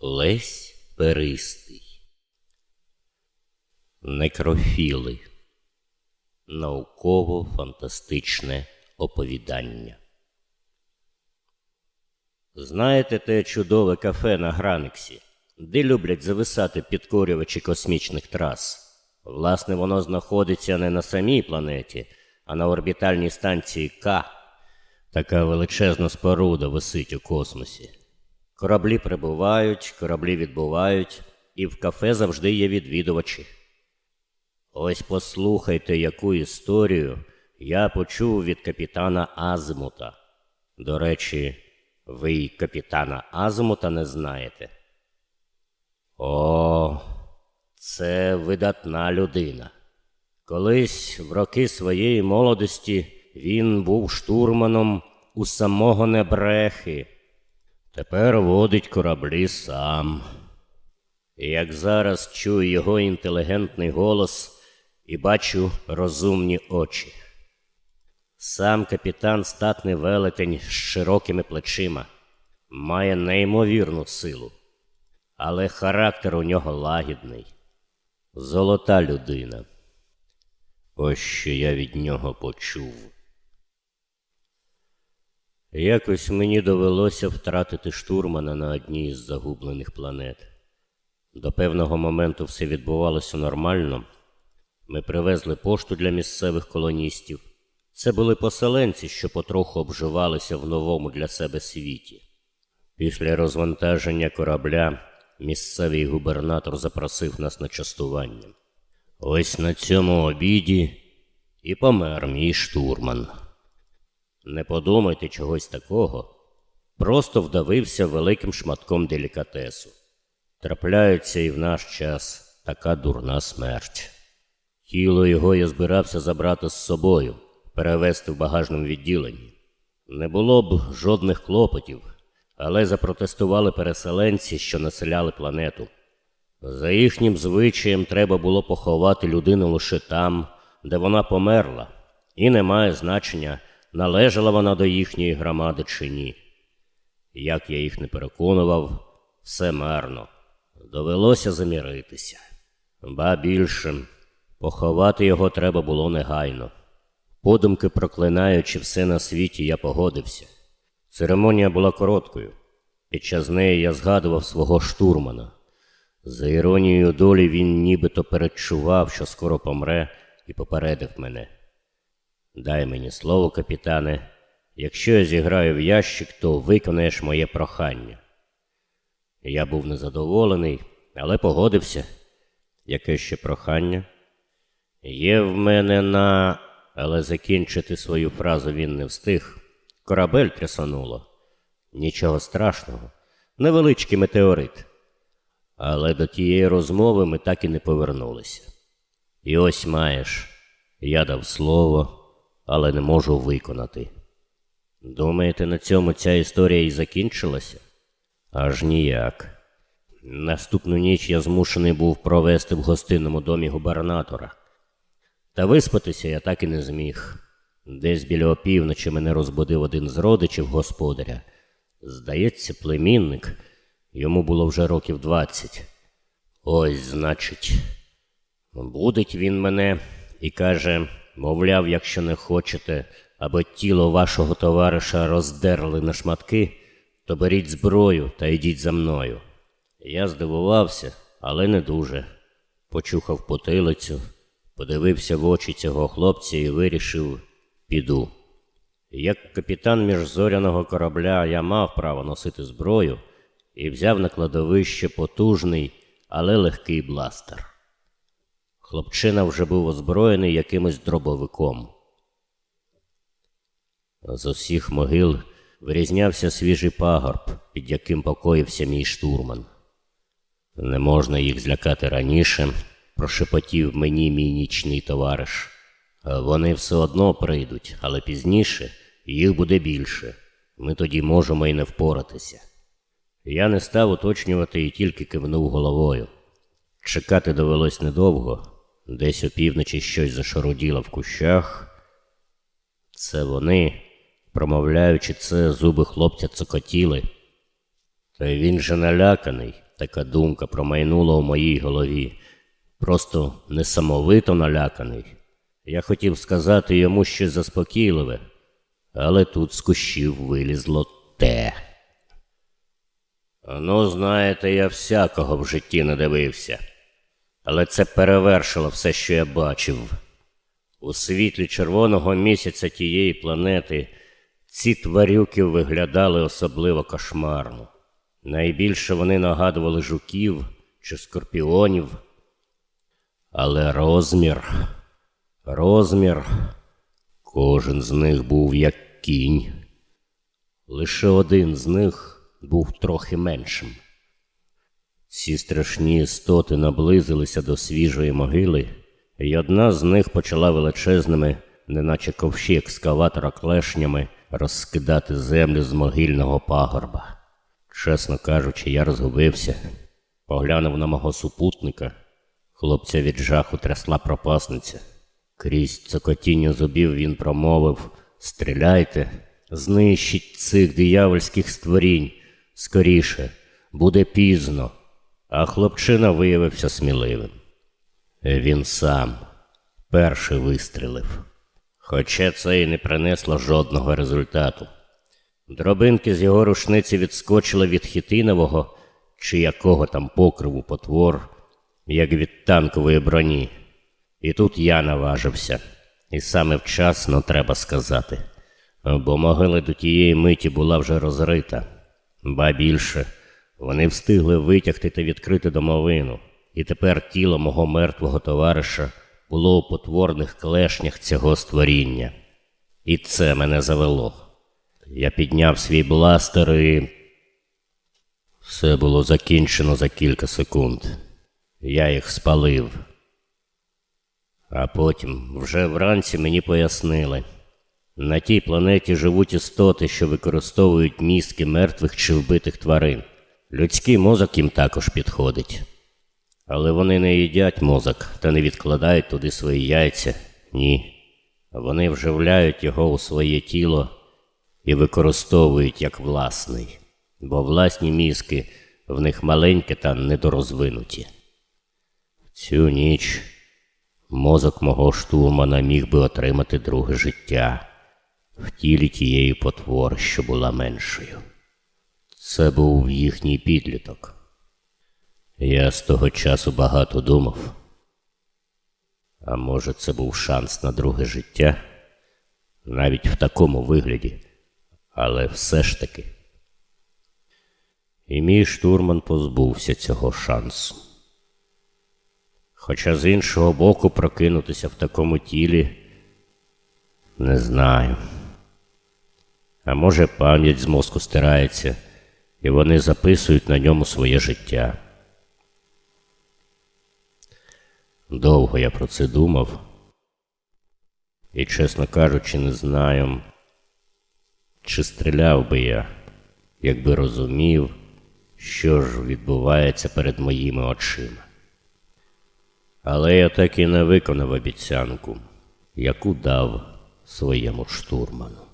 Лесь Перистий. Некрофіли. Науково-фантастичне оповідання. Знаєте те чудове кафе на Граниксі, де люблять зависати підкорювачі космічних трас? Власне, воно знаходиться не на самій планеті, а на орбітальній станції К. Така величезна споруда висить у космосі. Кораблі прибувають, кораблі відбувають, і в кафе завжди є відвідувачі. Ось послухайте, яку історію я почув від капітана Азимута. До речі, ви й капітана Азимута не знаєте. О, це видатна людина. Колись в роки своєї молодості він був штурманом у самого Небрехи. Тепер водить кораблі сам. І як зараз чую його інтелігентний голос і бачу розумні очі. Сам капітан статний велетень з широкими плечима, має неймовірну силу, але характер у нього лагідний, золота людина. Ось що я від нього почув. Якось мені довелося втратити штурмана на одній із загублених планет. До певного моменту все відбувалося нормально. Ми привезли пошту для місцевих колоністів. Це були поселенці, що потроху обживалися в новому для себе світі. Після розвантаження корабля місцевий губернатор запросив нас на частування. Ось на цьому обіді і помер мій штурман. Не подумайте чогось такого, просто вдавився великим шматком делікатесу. Трапляється і в наш час така дурна смерть. Тіло його я збирався забрати з собою, перевезти в багажному відділенні. Не було б жодних клопотів, але запротестували переселенці, що населяли планету. За їхнім звичаєм треба було поховати людину лише там, де вона померла, і не має значення, належала вона до їхньої громади чи ні. Як я їх не переконував, все марно. Довелося заміритися. Ба більше, поховати його треба було негайно. Подумки проклинаючи все на світі, я погодився. Церемонія була короткою. Під час неї я згадував свого штурмана. За іронією долі він нібито передчував, що скоро помре, і попередив мене. Дай мені слово, капітане, якщо я зіграю в ящик, то виконаєш моє прохання. Я був незадоволений, але погодився. Яке ще прохання? Є в мене на. Але закінчити свою фразу він не встиг. Корабель трясануло. Нічого страшного, невеличкий метеорит. Але до тієї розмови ми так і не повернулися. І ось маєш, я дав слово, але не можу виконати. Думаєте, на цьому ця історія і закінчилася? Аж ніяк. Наступну ніч я змушений був провести в гостинному домі губернатора. Та виспатися я так і не зміг. Десь біля опівночі мене розбудив один з родичів господаря. Здається, племінник. Йому було вже років двадцять. Ось, значить, будить він мене і каже, мовляв, якщо не хочете, аби тіло вашого товариша роздерли на шматки, то беріть зброю та йдіть за мною. Я здивувався, але не дуже. Почухав потилицю, подивився в очі цього хлопця і вирішив піду. Як капітан міжзоряного корабля я мав право носити зброю і взяв на кладовище потужний, але легкий бластер. Хлопчина вже був озброєний якимось дробовиком. З усіх могил вирізнявся свіжий пагорб, під яким покоївся мій штурман. Не можна їх злякати раніше, прошепотів мені мій нічний товариш. Вони все одно прийдуть, але пізніше їх буде більше. Ми тоді можемо і не впоратися. Я не став уточнювати і тільки кивнув головою. Чекати довелось недовго, десь опівночі щось зашаруділо в кущах. Це вони, промовляючи це, зуби хлопця цокотіли. Та він же наляканий, така думка промайнула у моїй голові. Просто несамовито наляканий. Я хотів сказати йому щось заспокійливе, але тут з кущів вилізло те. Ну, знаєте, я всякого в житті не дивився, але це перевершило все, що я бачив. У світлі червоного місяця тієї планети ці тварюки виглядали особливо кошмарно. Найбільше вони нагадували жуків чи скорпіонів. Але розмір, розмір, кожен з них був як кінь. Лише один з них був трохи меншим. Ці страшні істоти наблизилися до свіжої могили, і одна з них почала величезними, неначе ковші екскаватора клешнями, розкидати землю з могильного пагорба. Чесно кажучи, я розгубився, поглянув на мого супутника. Хлопця від жаху трясла пропасниця. Крізь цокотіння зубів він промовив Стріляйте, знищіть цих диявольських створінь. Скоріше, буде пізно. А хлопчина виявився сміливим. Він сам перший вистрілив. Хоча це і не принесло жодного результату. Дробинки з його рушниці відскочили від хітинового чи якого там покриву потвор, як від танкової броні. І тут я наважився, і саме вчасно треба сказати, бо могила до тієї миті була вже розрита, ба більше вони встигли витягти та відкрити домовину, і тепер тіло мого мертвого товариша було у потворних клешнях цього створіння. І це мене завело. Я підняв свій бластер і. Все було закінчено за кілька секунд. Я їх спалив. А потім, вже вранці мені пояснили. На тій планеті живуть істоти, що використовують мізки мертвих чи вбитих тварин. Людський мозок їм також підходить. Але вони не їдять мозок та не відкладають туди свої яйця. Ні. Вони вживляють його у своє тіло і використовують як власний, бо власні мізки в них маленькі та недорозвинуті. Цю ніч мозок мого штурмана міг би отримати друге життя в тілі тієї потвори, що була меншою. Це був їхній підліток. Я з того часу багато думав. А може, це був шанс на друге життя? Навіть в такому вигляді. Але все ж таки. І мій штурман позбувся цього шансу. Хоча з іншого боку прокинутися в такому тілі не знаю. А може, пам'ять з мозку стирається, і вони записують на ньому своє життя. Довго я про це думав, і, чесно кажучи, не знаю, чи стріляв би я, якби розумів, що ж відбувається перед моїми очима. Але я так і не виконав обіцянку, яку дав своєму штурману.